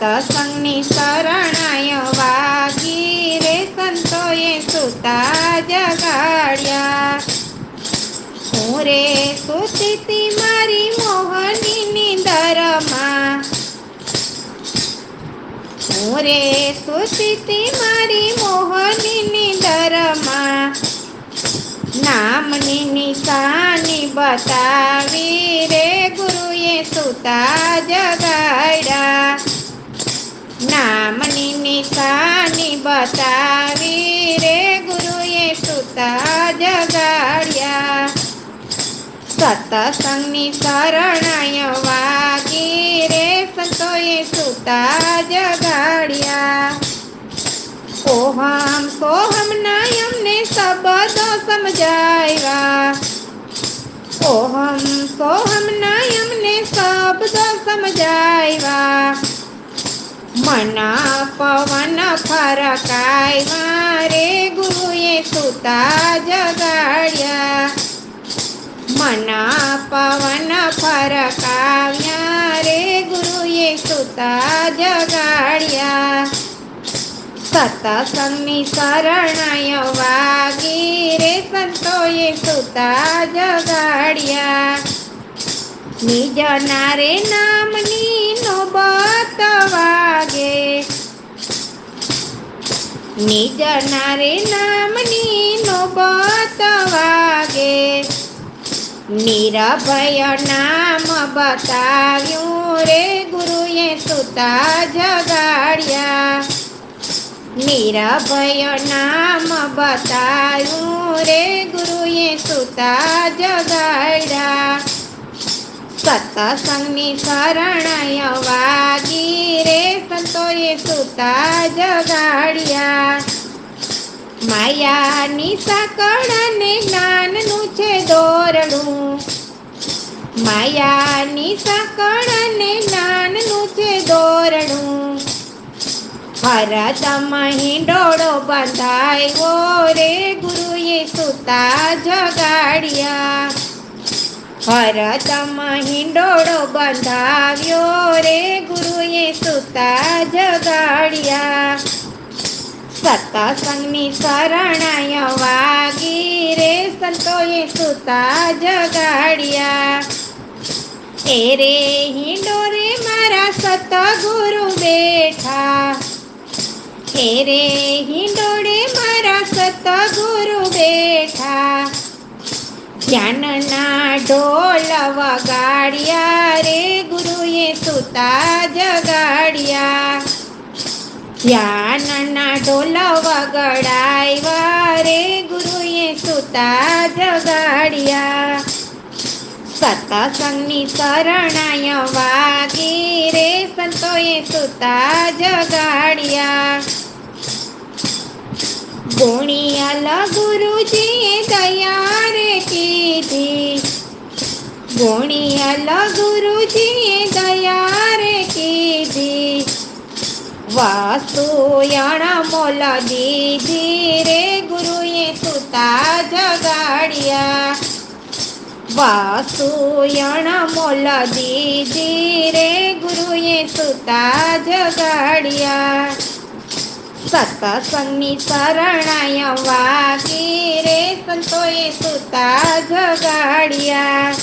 સતસંગની શરણાય વાગી રે સંતોએ સુતા જગાડ્યા હું રે સુતી મારી મોહની નિંદરમાં હું રે સુતી મારી મોહની નિંદરમાં નામની નિશાની બતાવી રે ગુરુએ સુતા જગાડ્યા નામની નિશાની બતાવી રે ગુરુએ સુતા જગાડ્યા સતસંગની શરણાય વાગી રે સંતોએ સુતા જગાડ્યા ઓહમ સોહમ નાયમને શબ્દો સમજાવ્યા ઓહમ સોહમ નાયમને શબ્દો સમજાવ્યા મના પવન ફરકાય મારે ગુરુએ સુતા જગાડ્યા. મના પવન ફરકાવ્યા રે ગુરુએ સુતા જગાડ્યા. સતસંગની શરણાય વાગી રે, સંતોએ સુતા જગાડ્યા. નિજ નારે નામની નો વાગે નિજ નારે નામની નો બતવાગે નિરભય નામ બતાવ્યું રે ગુરુએ સુતા જગાડ્યા. નિરભય નામ બતાવ્યું રે ગુરુએ સુતા જગાડ્યા. સતસંગની શરણય વાગી રે, સંતોએ સુતા જગાડ્યા. માયાની સાકળને જ્ઞાનનું છે દોરડું માયાની સાકળને જ્ઞાનનું છે દોરડું હરદમ ડોળો બંધાયો રે, ગુરુએ સુતા જગાડ્યા. હરદમ હિંડોળો બંધાવ્યો રે ગુરુએ સુતા જગાડ્યા. સત્તાસંગની શરણાય વાગી રે, સંતોએ સુતા જગાડ્યા. એ રે હિંડોરે મારા સતગુરુ બેઠા. હે રે હિંડોળે મારા સતગુરુ બેઠા. જ્ઞાનના ઢોલ વગાડ્યા રે ગુરુએ સુતા જગાડ્યા ધ્યાનના ઢોલ વગડાવ્યા રે ગુરુએ સુતા જગાડ્યા સતસંગની શરણાય વાગી રે સંતોએ સુતા જગાડ્યા ગુણિયાલ ગુરુજીએ દયા રે કીધી ગુણિયાલ ગુરુજીએ દયા રે કીધી. વાસુયણ મોલા દીધી રે ગુરુએ સુતા જગાડ્યા. વાસુયણ મોલા દીધી રે ગુરુએ સુતા જગાડ્યા. સતસંગની શરણાય વાગી રે સંતોએ સુતા જગાડ્યા.